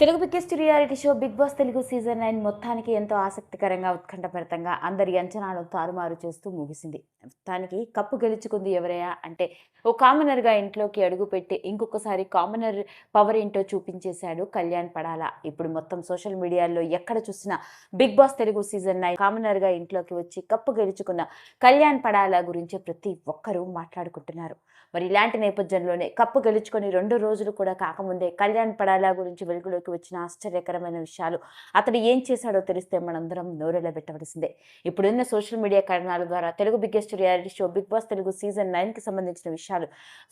Telugu biggest reality show Big Boss Telugu season nine మొత్తానికి ఎంతో ఆసక్తికరంగా ఉత్కంఠభరితంగా అందరి అంచనాలు తారుమారు చేస్తూ ముగిసింది. మొత్తానికి కప్పు గెలుచుకుంది ఎవరయ్యా అంటే ఓ కామనర్గా ఇంట్లోకి అడుగుపెట్టి ఇంకొకసారి కామనర్ పవర్ ఏంటో చూపించేశాడు కళ్యాణ్ పడాల. ఇప్పుడు మొత్తం సోషల్ మీడియాలో ఎక్కడ చూసినా Big Boss Telugu season nine కామనర్గా ఇంట్లోకి వచ్చి కప్పు గెలుచుకున్న కళ్యాణ్ పడాల గురించి ప్రతి ఒక్కరూ మాట్లాడుకుంటున్నారు. మరి ఇలాంటి నేపథ్యంలోనే కప్పు గెలుచుకొని రెండు రోజులు కూడా కాకముందే కళ్యాణ్ పడాలా గురించి వెలుగులోకి వచ్చిన ఆశ్చర్యకరమైన విషయాలు అతడు ఏం చేశాడో తెలిస్తే మనందరం నోరెలా పెట్టవలసిందే. ఇప్పుడున్న సోషల్ మీడియా కారణాల ద్వారా Telugu biggest reality show Big Boss Telugu season నైన్కి సంబంధించిన విషయాలు.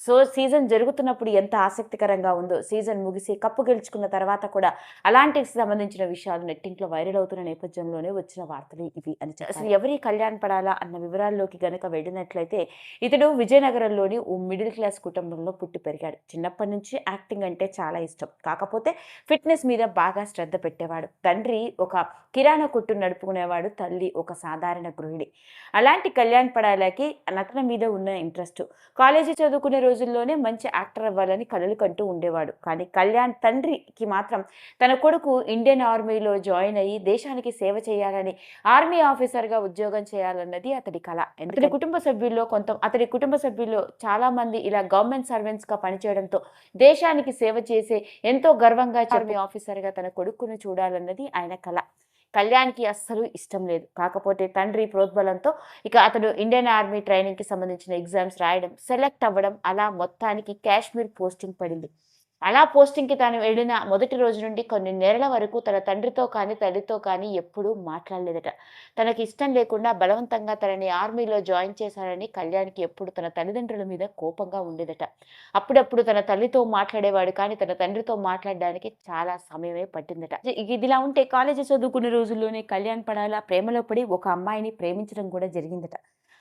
సో సీజన్ జరుగుతున్నప్పుడు ఎంత ఆసక్తికరంగా ఉందో సీజన్ ముగిసి కప్పు గెలుచుకున్న తర్వాత కూడా అలాంటి సంబంధించిన విషయాలు నెట్టింట్లో వైరల్ అవుతున్న నేపథ్యంలోనే వచ్చిన వార్తలు ఇవి అని అసలు ఎవరి కళ్యాణ్ పడాలా అన్న వివరాల్లోకి గనక వెళ్ళినట్లయితే ఇతడు విజయనగరంలోని ఓ మిడిల్ క్లాస్ కుటుంబంలో పుట్టి పెరిగాడు. చిన్నప్పటి నుంచి యాక్టింగ్ అంటే చాలా ఇష్టం. కాకపోతే ఫిట్నెస్ ఫిట్నెస్ మీద బాగా శ్రద్ధ పెట్టేవాడు. తండ్రి ఒక కిరాణా కొట్టు నడుపుకునేవాడు తల్లి ఒక సాధారణ గృహిణి. అలాంటి కళ్యాణ్ పడాలకి నటన మీద ఉన్న ఇంట్రెస్ట్. కాలేజీ చదువుకునే రోజుల్లోనే మంచి యాక్టర్ అవ్వాలని కలలు కంటూ ఉండేవాడు. కానీ కళ్యాణ్ తండ్రికి మాత్రం తన కొడుకు ఇండియన్ ఆర్మీలో జాయిన్ అయ్యి దేశానికి సేవ చేయాలని ఆర్మీ ఆఫీసర్గా ఉద్యోగం చేయాలన్నది అతడి కళ అతడి కుటుంబ సభ్యుల్లో కొంత అతడి కుటుంబ సభ్యుల్లో చాలా మంది ఇలా గవర్నమెంట్ సర్వెంట్స్గా పనిచేయడంతో దేశానికి సేవ చేసే ఎంతో గర్వంగా చెప్పి ఆఫీసర్గా తన కొడుకును చూడాలన్నది ఆయన కళ కళ్యాణ్కి అస్సలు ఇష్టం లేదు. కాకపోతే తండ్రి ప్రోద్బలంతో ఇక అతను ఇండియన్ ఆర్మీ ట్రైనింగ్కి సంబంధించిన ఎగ్జామ్స్ రాయడం సెలెక్ట్ అవ్వడం అలా మొత్తానికి కాశ్మీర్ పోస్టింగ్ పడింది. అలా పోస్టింగ్కి తాను వెళ్ళిన మొదటి రోజు నుండి కొన్ని నెలల వరకు తన తండ్రితో కానీ తల్లితో కానీ ఎప్పుడూ మాట్లాడలేదట. తనకి ఇష్టం లేకుండా బలవంతంగా తనని ఆర్మీలో జాయిన్ చేశారని కళ్యాణ్కి ఎప్పుడు తన తల్లిదండ్రుల మీద కోపంగా ఉండేదట. అప్పుడప్పుడు తన తల్లితో మాట్లాడేవాడు కానీ తన తండ్రితో మాట్లాడడానికి చాలా సమయమే పట్టిందట. ఇదిలా ఉంటే కాలేజీ చదువుకునే రోజుల్లోనే కళ్యాణ్ పడాలా ప్రేమలో పడి ఒక అమ్మాయిని ప్రేమించడం కూడా జరిగిందట.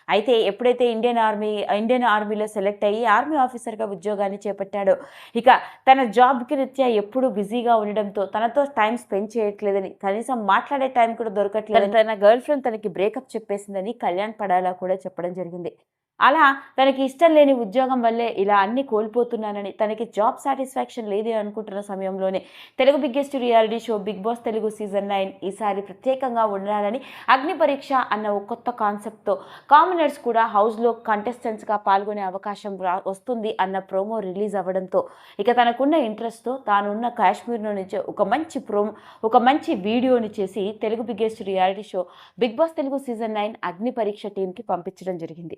అయితే ఎప్పుడైతే ఇండియన్ ఆర్మీ ఇండియన్ ఆర్మీలో సెలెక్ట్ అయ్యి ఆర్మీ ఆఫీసర్గా ఉద్యోగాన్ని చేపట్టాడో ఇక తన జాబ్కి రీత్యా ఎప్పుడూ బిజీగా ఉండడంతో తనతో టైం స్పెండ్ చేయట్లేదని కనీసం మాట్లాడే టైం కూడా దొరకట్లేదు తన గర్ల్ ఫ్రెండ్ తనకి బ్రేకప్ చెప్పేసిందని కళ్యాణ్ పడాలా కూడా చెప్పడం జరిగింది. అలా తనకి ఇష్టం లేని ఉద్యోగం వల్లే ఇలా అన్ని కోల్పోతున్నానని తనకి జాబ్ సాటిస్ఫాక్షన్ లేదే అనుకుంటున్న సమయంలోనే Telugu biggest reality show Big Boss Telugu season nine ఈసారి ప్రత్యేకంగా ఉండాలని అగ్ని పరీక్ష అన్న ఒక కొత్త కాన్సెప్ట్తో కామనర్స్ కూడా హౌస్లో కంటెస్టెంట్స్గా పాల్గొనే అవకాశం రా వస్తుంది అన్న ప్రోమో రిలీజ్ అవ్వడంతో ఇక తనకున్న ఇంట్రెస్ట్తో తానున్న కాశ్మీర్లో నుంచి ఒక మంచి ప్రోమో ఒక మంచి వీడియోని చేసి Telugu biggest reality show Big Boss Telugu season nine Agni Pariksha టీంకి పంపించడం జరిగింది.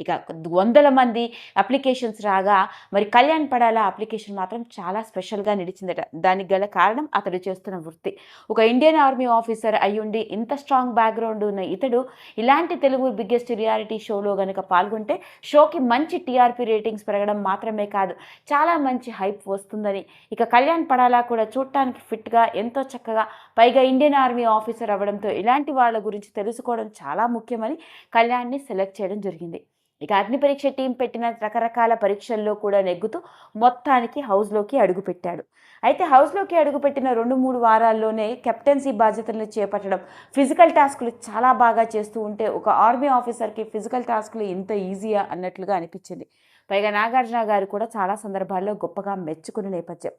ఇక వందల మంది అప్లికేషన్స్ రాగా మరి కళ్యాణ్ పడాల అప్లికేషన్ మాత్రం చాలా స్పెషల్గా నిలిచిందట. దానికి గల కారణం అతడు చేస్తున్న వృత్తి. ఒక ఇండియన్ ఆర్మీ ఆఫీసర్ అయ్యుండి ఇంత స్ట్రాంగ్ బ్యాక్గ్రౌండ్ ఉన్న ఇతడు ఇలాంటి తెలుగు బిగ్గెస్ట్ రియాలిటీ షోలో గనుక పాల్గొంటే షోకి మంచి టీఆర్పీ రేటింగ్స్ పెరగడం మాత్రమే కాదు చాలా మంచి హైప్ వస్తుందని. ఇక కళ్యాణ్ పడాలా కూడా చూడటానికి ఫిట్గా ఎంతో చక్కగా పైగా ఇండియన్ ఆర్మీ ఆఫీసర్ అవ్వడంతో ఇలాంటి వాళ్ళ గురించి తెలుసుకోవడం చాలా ముఖ్యమని కళ్యాణ్ని సెలెక్ట్ చేయడం జరిగింది. ఇక అగ్ని పరీక్ష టీం పెట్టిన రకరకాల పరీక్షల్లో కూడా నెగ్గుతూ మొత్తానికి హౌస్లోకి అడుగుపెట్టాడు అయితే హౌస్లోకి అడుగుపెట్టిన రెండు మూడు వారాల్లోనే కెప్టెన్సీ బాధ్యతలను చేపట్టడం ఫిజికల్ టాస్కులు చాలా బాగా చేస్తూ ఉంటే ఒక ఆర్మీ ఆఫీసర్కి ఫిజికల్ టాస్కులు ఇంత ఈజీయా అన్నట్లుగా అనిపించింది. పైగా నాగార్జున గారు కూడా చాలా సందర్భాల్లో గొప్పగా మెచ్చుకున్న నేపథ్యం.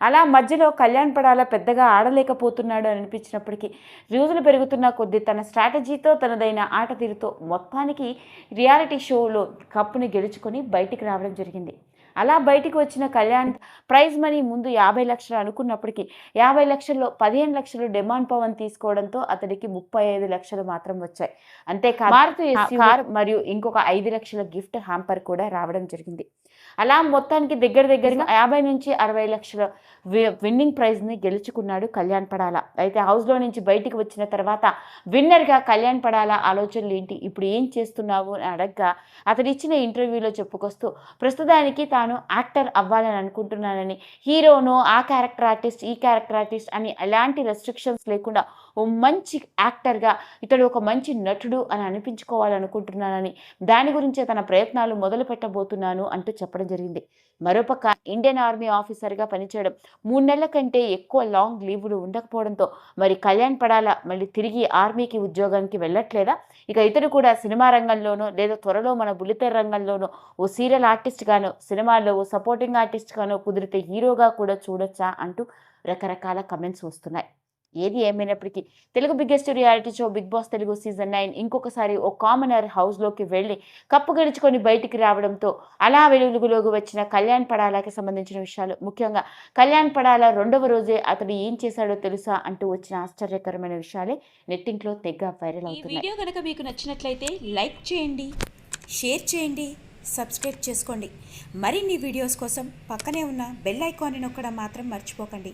అలా మధ్యలో కళ్యాణ్ పడాల పెద్దగా ఆడలేకపోతున్నాడు అని అనిపించినప్పటికీ రోజులు పెరుగుతున్న కొద్దీ తన స్ట్రాటజీతో తనదైన ఆట తీరుతో మొత్తానికి రియాలిటీ షోలో కప్పుని గెలుచుకొని బయటికి రావడం జరిగింది. అలా బయటికి వచ్చిన కళ్యాణ్ ప్రైజ్ మనీ ముందు యాభై లక్షలు అనుకున్నప్పటికీ యాభై లక్షల్లో పదిహేను లక్షలు డిమాండ్ పవన్ తీసుకోవడంతో అతడికి ముప్పై ఐదు లక్షలు మాత్రం వచ్చాయి. అంతేకాదు మారుతూ కార్ మరియు ఇంకొక ఐదు లక్షల గిఫ్ట్ హ్యాంపర్ కూడా రావడం జరిగింది. అలా మొత్తానికి దగ్గర దగ్గరగా యాభై నుంచి అరవై లక్షల వి- విన్నింగ్ ప్రైజ్ని గెలుచుకున్నాడు కళ్యాణ్ పడాల. అయితే హౌస్లో నుంచి బయటికి వచ్చిన తర్వాత విన్నర్గా కళ్యాణ్ పడాల ఆలోచనలు ఏంటి? ఇప్పుడు ఏం చేస్తున్నావు అని అడగ్గా అతడు ఇచ్చిన ఇంటర్వ్యూలో చెప్పుకొస్తూ ప్రస్తుతానికి తాను యాక్టర్ అవ్వాలని అనుకుంటున్నానని. హీరోను ఆ క్యారెక్టర్ ఆర్టిస్ట్ ఈ క్యారెక్టర్ ఆర్టిస్ట్ అని ఎలాంటి రెస్ట్రిక్షన్స్ లేకుండా ఓ మంచి యాక్టర్గా ఇతడు ఒక మంచి నటుడు అని అనిపించుకోవాలనుకుంటున్నానని దాని గురించే తన ప్రయత్నాలు మొదలు పెట్టబోతున్నాను అంటూ చెప్పడం జరిగింది. మరోపక్క ఇండియన్ ఆర్మీ ఆఫీసర్గా పనిచేయడం మూడు నెలల కంటే ఎక్కువ లాంగ్ లీవులు ఉండకపోవడంతో మరి కళ్యాణ్ పడాలా మళ్ళీ తిరిగి ఆర్మీకి ఉద్యోగానికి వెళ్ళట్లేదా? ఇక ఇతడు కూడా సినిమా రంగంలోనో లేదా త్వరలో మన బుల్లితెర రంగంలోనో ఓ సీరియల్ ఆర్టిస్ట్గానో సినిమాల్లో ఓ సపోర్టింగ్ ఆర్టిస్ట్గానో కుదిరితే హీరోగా కూడా చూడొచ్చా అంటూ రకరకాల కమెంట్స్ వస్తున్నాయి. ఏది ఏమైనప్పటికీ. Telugu biggest reality show Big Boss Telugu season nine ఇంకొకసారి ఓ కామనర్ హౌస్లోకి వెళ్ళి కప్పు గెలుచుకొని బయటికి రావడంతో అలా వెలుగులోకి వచ్చిన కళ్యాణ్ పడాలాకి సంబంధించిన విషయాలు. ముఖ్యంగా కళ్యాణ్ పడాల రెండవ రోజే అతడు ఏం చేశాడో తెలుసా అంటూ వచ్చిన ఆశ్చర్యకరమైన విషయాలే నెట్టింట్లో తెగ వైరల్ అవుతున్నాయి. వీడియో కనుక మీకు నచ్చినట్లయితే లైక్ చేయండి షేర్ చేయండి సబ్స్క్రైబ్ చేసుకోండి. మరిన్ని వీడియోస్ కోసం పక్కనే ఉన్న బెల్ ఐకాన్ని నొక్కడం మాత్రం మర్చిపోకండి.